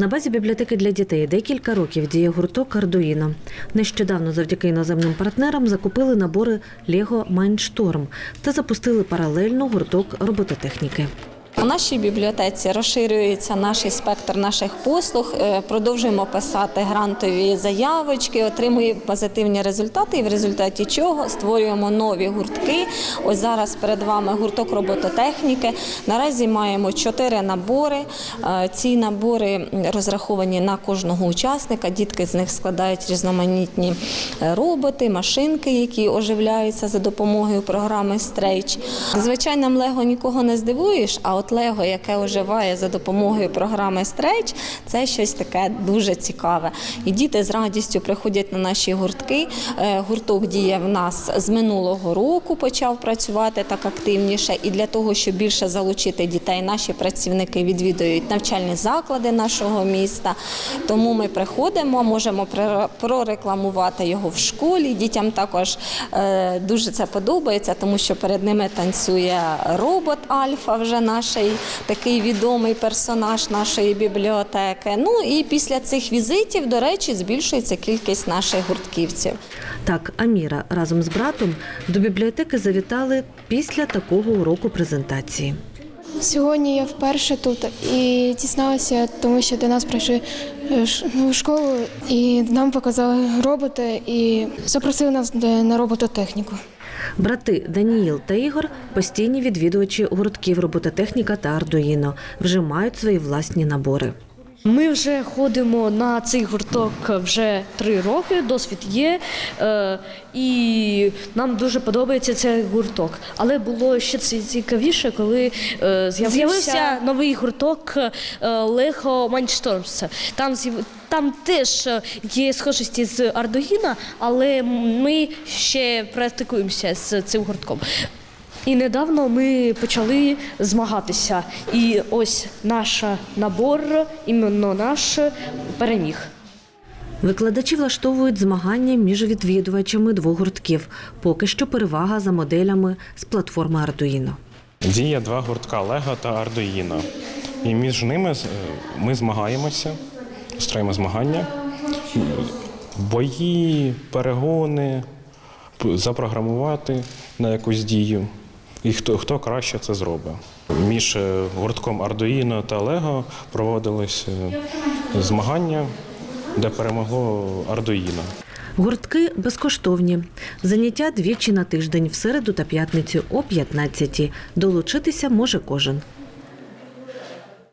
На базі бібліотеки для дітей декілька років діє гурток Ардуїна. Нещодавно завдяки іноземним партнерам закупили набори Лего Майншторм та запустили паралельно гурток робототехніки. У нашій бібліотеці розширюється наш спектр наших послуг. Е, Продовжуємо писати грантові заявочки, отримуємо позитивні результати, і в результаті чого створюємо нові гуртки. Ось зараз перед вами гурток робототехніки. Наразі маємо чотири набори. Е, Ці набори розраховані на кожного учасника. Дітки з них складають різноманітні е, роботи, машинки, які оживляються за допомогою програми Стрейч. Звичайним Лего нікого не здивуєш, а от Лего, яке оживає за допомогою програми Стрейч, це щось таке дуже цікаве. І діти з радістю приходять на наші гуртки. Е, Гурток діє в нас з минулого року, почав працювати так активніше. І для того, щоб більше залучити дітей, наші працівники відвідують навчальні заклади нашого міста. Тому ми приходимо, можемо прорекламувати його в школі. Дітям також е, дуже це подобається, тому що перед ними танцює робот Альфа, вже наш такий відомий персонаж нашої бібліотеки. Ну і після цих візитів, до речі, збільшується кількість наших гуртківців. Так, Аміра разом з братом до бібліотеки завітали після такого уроку презентації. Сьогодні я вперше тут і дізналася, тому що до нас прийшли е, в школу і нам показали роботи і запросили нас на робототехніку. Брати Даніїл та Ігор постійні відвідувачі гуртків робототехніка та Ардуїно, вже мають свої власні набори. Ми вже ходимо на цей гурток вже три роки, досвід є, е, і нам дуже подобається цей гурток. Але було ще цікавіше, коли е, з'явився новий гурток е, Lego Mindstorms. Там з'яв- там теж є схожості з Ардуїна, але ми ще практикуємося з цим гуртком. І недавно ми почали змагатися. І ось наш набор, іменно наш, переміг. Викладачі влаштовують змагання між відвідувачами двох гуртків. Поки що перевага за моделями з платформи Ардуїно. Діє два гуртка Лего та Ардуїно. І між ними е, ми змагаємося, строїмо змагання, бої, перегони, запрограмувати на якусь дію. І хто, хто краще це зробить. Між е, гуртком Ардуїно та Лего проводились е, змагання, де перемогло Ардуїно. Гуртки безкоштовні. Заняття двічі на тиждень в середу та п'ятницю о 15 Долучитися може кожен.